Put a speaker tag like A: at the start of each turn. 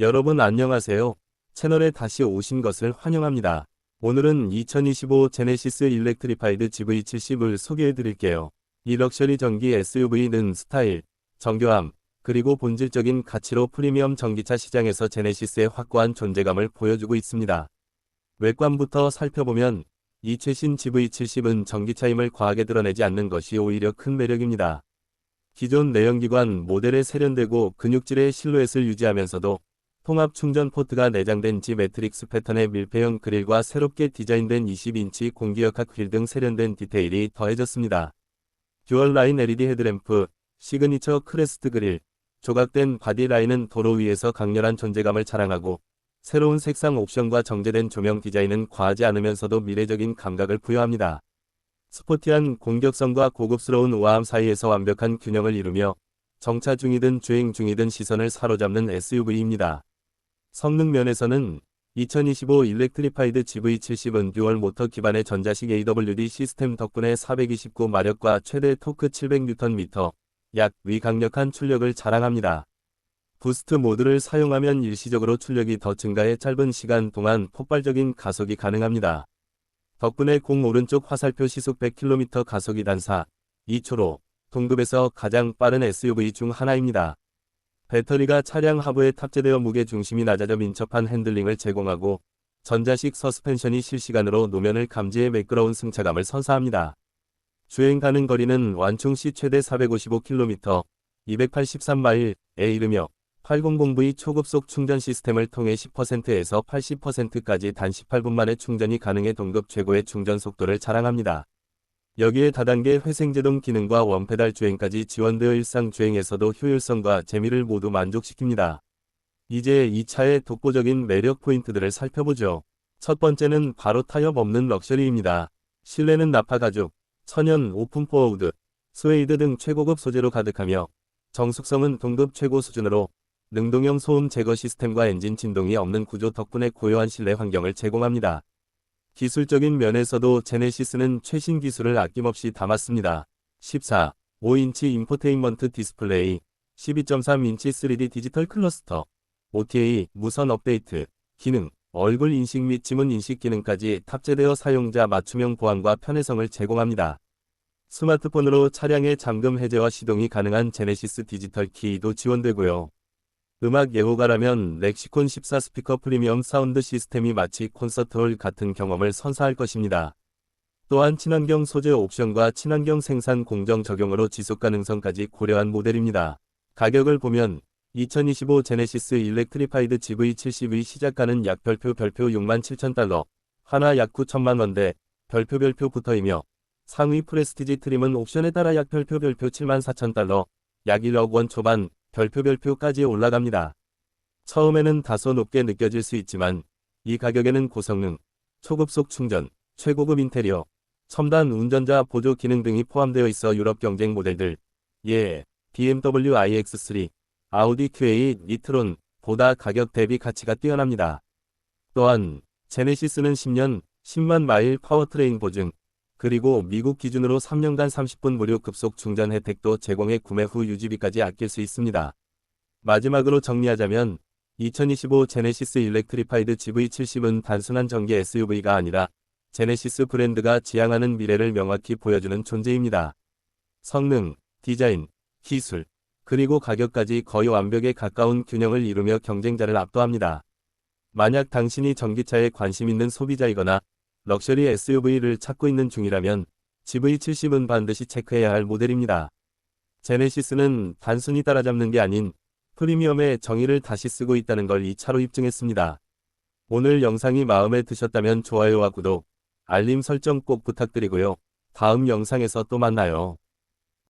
A: 여러분 안녕하세요. 채널에 다시 오신 것을 환영합니다. 오늘은 2025 제네시스 일렉트리파이드 GV70을 소개해 드릴게요. 이 럭셔리 전기 SUV는 스타일, 정교함, 그리고 본질적인 가치로 프리미엄 전기차 시장에서 제네시스의 확고한 존재감을 보여주고 있습니다. 외관부터 살펴보면 이 최신 GV70은 전기차임을 과하게 드러내지 않는 것이 오히려 큰 매력입니다. 기존 내연기관 모델에 세련되고 근육질의 실루엣을 유지하면서도 통합 충전 포트가 내장된 G 매트릭스 패턴의 밀폐형 그릴과 새롭게 디자인된 20인치 공기역학 휠 등 세련된 디테일이 더해졌습니다. 듀얼 라인 LED 헤드램프, 시그니처 크레스트 그릴, 조각된 바디 라인은 도로 위에서 강렬한 존재감을 자랑하고 새로운 색상 옵션과 정제된 조명 디자인은 과하지 않으면서도 미래적인 감각을 부여합니다. 스포티한 공격성과 고급스러운 우아함 사이에서 완벽한 균형을 이루며 정차 중이든 주행 중이든 시선을 사로잡는 SUV입니다. 성능 면에서는 2025 일렉트리파이드 GV70은 듀얼 모터 기반의 전자식 AWD 시스템 덕분에 429마력과 최대 토크 700Nm, 약위 강력한 출력을 자랑합니다. 부스트 모드를 사용하면 일시적으로 출력이 더 증가해 짧은 시간 동안 폭발적인 가속이 가능합니다. 덕분에 공 오른쪽 화살표 시속 100km 가속이 단사 2초로 동급에서 가장 빠른 SUV 중 하나입니다. 배터리가 차량 하부에 탑재되어 무게 중심이 낮아져 민첩한 핸들링을 제공하고 전자식 서스펜션이 실시간으로 노면을 감지해 매끄러운 승차감을 선사합니다. 주행 가능 거리는 완충 시 최대 455km, 283마일에 이르며 800V 초급속 충전 시스템을 통해 10%에서 80%까지 단 18분 만에 충전이 가능해 동급 최고의 충전 속도를 자랑합니다. 여기에 다단계 회생제동 기능과 원페달 주행까지 지원되어 일상 주행에서도 효율성과 재미를 모두 만족시킵니다. 이제 이 차의 독보적인 매력 포인트들을 살펴보죠. 첫 번째는 바로 타협 없는 럭셔리입니다. 실내는 나파 가죽, 천연 오픈 포어우드, 스웨이드 등 최고급 소재로 가득하며 정숙성은 동급 최고 수준으로 능동형 소음 제거 시스템과 엔진 진동이 없는 구조 덕분에 고요한 실내 환경을 제공합니다. 기술적인 면에서도 제네시스는 최신 기술을 아낌없이 담았습니다. 14. 5인치 인포테인먼트 디스플레이, 12.3인치 3D 디지털 클러스터, OTA, 무선 업데이트, 기능, 얼굴 인식 및 지문 인식 기능까지 탑재되어 사용자 맞춤형 보안과 편의성을 제공합니다. 스마트폰으로 차량의 잠금 해제와 시동이 가능한 제네시스 디지털 키도 지원되고요. 음악 예호가라면 렉시콘 14 스피커 프리미엄 사운드 시스템이 마치 콘서트홀 같은 경험을 선사할 것입니다. 또한 친환경 소재 옵션과 친환경 생산 공정 적용으로 지속 가능성까지 고려한 모델입니다. 가격을 보면 2025 제네시스 일렉트리파이드 GV70의 시작가는 약 별표 별표 6만 7천 달러, 하나 약 9천만 원대, 별표 별표 붙어이며 상위 프레스티지 트림은 옵션에 따라 약 별표 별표 7만 4천 달러, 약 1억 원 초반, 별표 별표까지 올라갑니다. 처음에는 다소 높게 느껴질 수 있지만 이 가격에는 고성능, 초급속 충전, 최고급 인테리어, 첨단 운전자 보조 기능 등이 포함되어 있어 유럽 경쟁 모델들, 예, BMW iX3, 아우디 Q8 니트론 보다 가격 대비 가치가 뛰어납니다. 또한 제네시스는 10년, 10만 마일 파워트레인 보증, 그리고 미국 기준으로 3년간 30분 무료 급속 충전 혜택도 제공해 구매 후 유지비까지 아낄 수 있습니다. 마지막으로 정리하자면 2025 제네시스 일렉트리파이드 GV70은 단순한 전기 SUV가 아니라 제네시스 브랜드가 지향하는 미래를 명확히 보여주는 존재입니다. 성능, 디자인, 기술, 그리고 가격까지 거의 완벽에 가까운 균형을 이루며 경쟁자를 압도합니다. 만약 당신이 전기차에 관심 있는 소비자이거나 럭셔리 SUV를 찾고 있는 중이라면 GV70은 반드시 체크해야 할 모델입니다. 제네시스는 단순히 따라잡는 게 아닌 프리미엄의 정의를 다시 쓰고 있다는 걸이 차로 입증했습니다. 오늘 영상이 마음에 드셨다면 좋아요와 구독, 알림 설정 꼭 부탁드리고요. 다음 영상에서 또 만나요.